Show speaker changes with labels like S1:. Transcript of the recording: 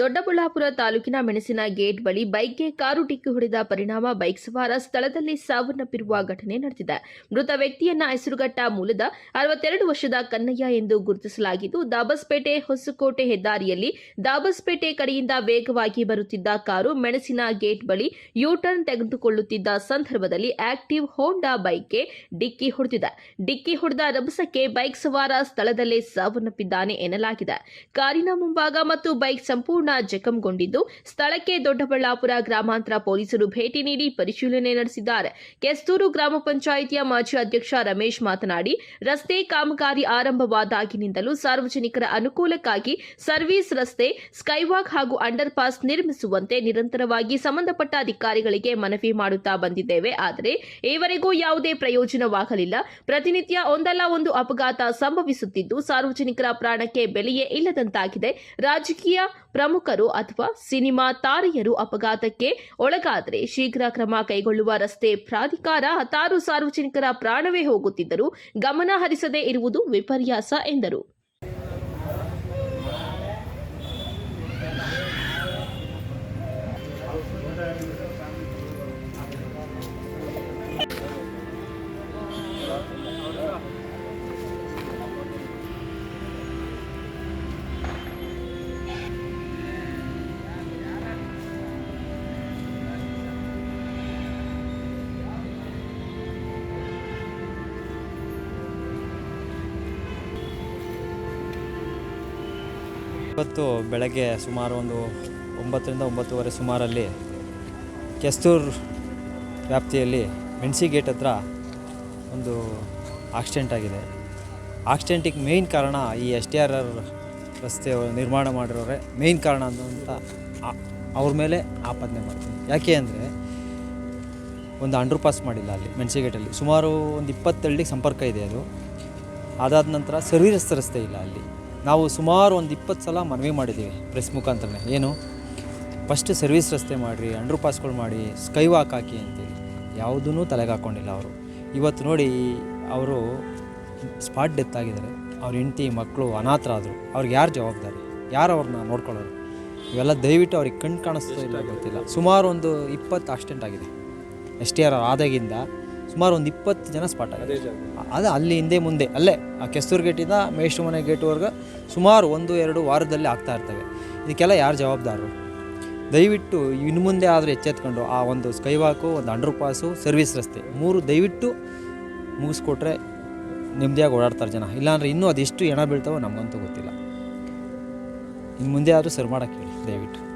S1: ದೊಡ್ಡಬಳ್ಳಾಪುರ ತಾಲೂಕಿನ ಮೆಣಸಿನ ಗೇಟ್ ಬಳಿ ಬೈಕ್ಗೆ ಕಾರು ಡಿಕ್ಕಿ ಹೊಡೆದ ಪರಿಣಾಮ ಬೈಕ್ ಸವಾರ ಸ್ಥಳದಲ್ಲಿ ಸಾವನ್ನಪ್ಪಿರುವ ಘಟನೆ ನಡೆದಿದೆ. ಮೃತ ವ್ಯಕ್ತಿಯನ್ನ ಹೆಸರುಘಟ್ಟ ಮೂಲದ ಅರವತ್ತೆರಡು ವರ್ಷದ ಕನ್ನಯ್ಯ ಎಂದು ಗುರುತಿಸಲಾಗಿದ್ದು, ದಾಬಸ್ಪೇಟೆ ಹೊಸಕೋಟೆ ಹೆದ್ದಾರಿಯಲ್ಲಿ ದಾಬಸ್ಪೇಟೆ ಕಡೆಯಿಂದ ವೇಗವಾಗಿ ಬರುತ್ತಿದ್ದ ಕಾರು ಮೆಣಸಿನ ಗೇಟ್ ಬಳಿ ಯೂಟರ್ನ್ ತೆಗೆದುಕೊಳ್ಳುತ್ತಿದ್ದ ಸಂದರ್ಭದಲ್ಲಿ ಆಕ್ಟಿವ್ ಹೋಂಡಾ ಬೈಕ್ಗೆ ಡಿಕ್ಕಿ ಹೊಡೆದಿದೆ. ಡಿಕ್ಕಿ ಹೊಡೆದ ರಭಸಕ್ಕೆ ಬೈಕ್ ಸವಾರ ಸ್ಥಳದಲ್ಲೇ ಸಾವನ್ನಪ್ಪಿದ್ದಾನೆ ಎನ್ನಲಾಗಿದೆ. ಕಾರಿನ ಮುಂಭಾಗ ಮತ್ತು ಬೈಕ್ ಸಂಪೂರ್ಣ ಜಖಂಗೊಂಡಿದ್ದು, ಸ್ಥಳಕ್ಕೆ ದೊಡ್ಡಬಳ್ಳಾಪುರ ಗ್ರಾಮಾಂತರ ಪೊಲೀಸರು ಭೇಟಿ ನೀಡಿ ಪರಿಶೀಲನೆ ನಡೆಸಿದ್ದಾರೆ. ಕೆಸ್ತೂರು ಗ್ರಾಮ ಪಂಚಾಯಿತಿಯ ಮಾಜಿ ಅಧ್ಯಕ್ಷ ರಮೇಶ್ ಮಾತನಾಡಿ, ರಸ್ತೆ ಕಾಮಗಾರಿ ಆರಂಭವಾದಾಗಿನಿಂದಲೂ ಸಾರ್ವಜನಿಕರ ಅನುಕೂಲಕ್ಕಾಗಿ ಸರ್ವಿಸ್ ರಸ್ತೆ, ಸ್ಕೈವಾಕ್ ಹಾಗೂ ಅಂಡರ್ ಪಾಸ್ ನಿರ್ಮಿಸುವಂತೆ ನಿರಂತರವಾಗಿ ಸಂಬಂಧಪಟ್ಟ ಅಧಿಕಾರಿಗಳಿಗೆ ಮನವಿ ಮಾಡುತ್ತಾ ಬಂದಿದ್ದೇವೆ. ಆದರೆ, ಈವರೆಗೂ ಯಾವುದೇ ಪ್ರಯೋಜನವಾಗಲಿಲ್ಲ. ಪ್ರತಿನಿತ್ಯ ಒಂದಲ್ಲ ಒಂದು ಅಪಘಾತ ಸಂಭವಿಸುತ್ತಿದ್ದು, ಸಾರ್ವಜನಿಕರ ಪ್ರಾಣಕ್ಕೆ ಬೆಲೆಯೇ ಇಲ್ಲದಂತಾಗಿದೆ. ರಾಜಕೀಯ ಪ್ರಮುಖರು ಅಥವಾ ಸಿನಿಮಾ ತಾರೆಯರು ಅಪಘಾತಕ್ಕೆ ಒಳಗಾದರೆ ಶೀಘ್ರ ಕ್ರಮ ಕೈಗೊಳ್ಳುವ ರಸ್ತೆ ಪ್ರಾಧಿಕಾರ ಹತ್ತಾರು ಸಾರ್ವಜನಿಕರ ಪ್ರಾಣವೇ ಹೋಗುತ್ತಿದ್ದರೂ ಗಮನ ಹರಿಸದೇ ಇರುವುದು ವಿಪರ್ಯಾಸ ಎಂದರು.
S2: ಇವತ್ತು ಬೆಳಗ್ಗೆ ಸುಮಾರು ಒಂದು ಒಂಬತ್ತರಿಂದ ಒಂಬತ್ತುವರೆ ಸುಮಾರಲ್ಲಿ ಕೆಸ್ತೂರ್ ವ್ಯಾಪ್ತಿಯಲ್ಲಿ ಮೆಣಸಿ ಗೇಟ್ ಹತ್ರ ಒಂದು ಆಕ್ಸಿಡೆಂಟ್ ಆಗಿದೆ. ಆಕ್ಸಿಡೆಂಟಿಗೆ ಮೇಯ್ನ್ ಕಾರಣ ಈ ಎಸ್ ಟಿ ಆರ್ ಆರ್ ರಸ್ತೆ ನಿರ್ಮಾಣ ಮಾಡಿರೋರೆ. ಮೇಯ್ನ್ ಕಾರಣ ಅಂತ ಅವ್ರ ಮೇಲೆ ಆಪಾದನೆ ಮಾಡ್ತೀನಿ ಯಾಕೆ ಅಂದರೆ ಒಂದು ಅಂಡರ್ ಪಾಸ್ ಮಾಡಿಲ್ಲ ಅಲ್ಲಿ ಮೆಣಸಿ ಗೇಟಲ್ಲಿ. ಸುಮಾರು ಒಂದು ಇಪ್ಪತ್ತಳ್ಳಿಗೆ ಸಂಪರ್ಕ ಇದೆ ಅದು. ಅದಾದ ನಂತರ ಸರ್ವಿಸ್ ರಸ್ತೆ ಇಲ್ಲ ಅಲ್ಲಿ. ನಾವು ಸುಮಾರು ಒಂದು ಇಪ್ಪತ್ತು ಸಲ ಮನವಿ ಮಾಡಿದ್ದೀವಿ ಪ್ರೆಸ್ ಮುಖಾಂತರನೇ. ಏನು? ಫಸ್ಟ್ ಸರ್ವಿಸ್ ರಸ್ತೆ ಮಾಡಿರಿ ಅಂಡರ್ ಪಾಸ್ಗಳು ಮಾಡಿ ಸ್ಕೈ ವಾಕ್ ಹಾಕಿ ಅಂತೇಳಿ ಯಾವುದೂ ತಲೆಗೆ ಹಾಕ್ಕೊಂಡಿಲ್ಲ ಅವರು. ಇವತ್ತು ನೋಡಿ ಅವರು ಸ್ಪಾಟ್ ಡೆತ್ ಆಗಿದ್ದಾರೆ. ಅವ್ರ ಹೆಂಡತಿ ಮಕ್ಕಳು ಅನಾಥರಾದರು. ಅವ್ರಿಗೆ ಯಾರು ಜವಾಬ್ದಾರಿ? ಯಾರು ಅವ್ರನ್ನ ನೋಡ್ಕೊಳ್ಳೋರು? ಇವೆಲ್ಲ ದಯವಿಟ್ಟು ಅವ್ರಿಗೆ ಕಣ್ಣು ಕಾಣಿಸ್ತಾ ಇಲ್ಲ ಗೊತ್ತಿಲ್ಲ. ಸುಮಾರು ಒಂದು ಇಪ್ಪತ್ತು ಆಕ್ಸಿಡೆಂಟ್ ಆಗಿದೆ. ಎಸ್ ಟಿ ಆದಾಗಿಂದ ಸುಮಾರು ಒಂದು ಇಪ್ಪತ್ತು ಜನ ಸ್ಪಾಟ್ ಆಗಿದೆ. ಅದು ಅಲ್ಲಿ ಹಿಂದೆ ಮುಂದೆ ಅಲ್ಲೇ ಆ ಕೆಸ್ತೂರು ಗೇಟಿಂದ ಮೇಷ್ಟ್ರ ಮನೆ ಗೇಟ್ವರೆಗೆ ಸುಮಾರು ಒಂದು ಎರಡು ವಾರದಲ್ಲಿ ಆಗ್ತಾ ಇರ್ತವೆ. ಇದಕ್ಕೆಲ್ಲ ಯಾರು ಜವಾಬ್ದಾರರು? ದಯವಿಟ್ಟು ಇನ್ನು ಮುಂದೆ ಆದರೂ ಎಚ್ಚೆತ್ಕೊಂಡು ಆ ಒಂದು ಸ್ಕೈವಾಕು ಒಂದು ಅಂಡರ್ ಪಾಸು ಸರ್ವಿಸ್ ರಸ್ತೆ ಮೂರು ದಯವಿಟ್ಟು ಮುಗಿಸ್ಕೊಟ್ರೆ ನೆಮ್ಮದಿಯಾಗಿ ಓಡಾಡ್ತಾರೆ ಜನ. ಇಲ್ಲಾಂದರೆ ಇನ್ನೂ ಅದೆಷ್ಟು ಹೆಣ ಬೀಳ್ತಾವೋ ನಮಗಂತೂ ಗೊತ್ತಿಲ್ಲ. ಇನ್ನು ಮುಂದೆ ಆದರೂ ಸರ್ ಮಾಡೋಕ್ಕೆ ಹೇಳಿ ದಯವಿಟ್ಟು.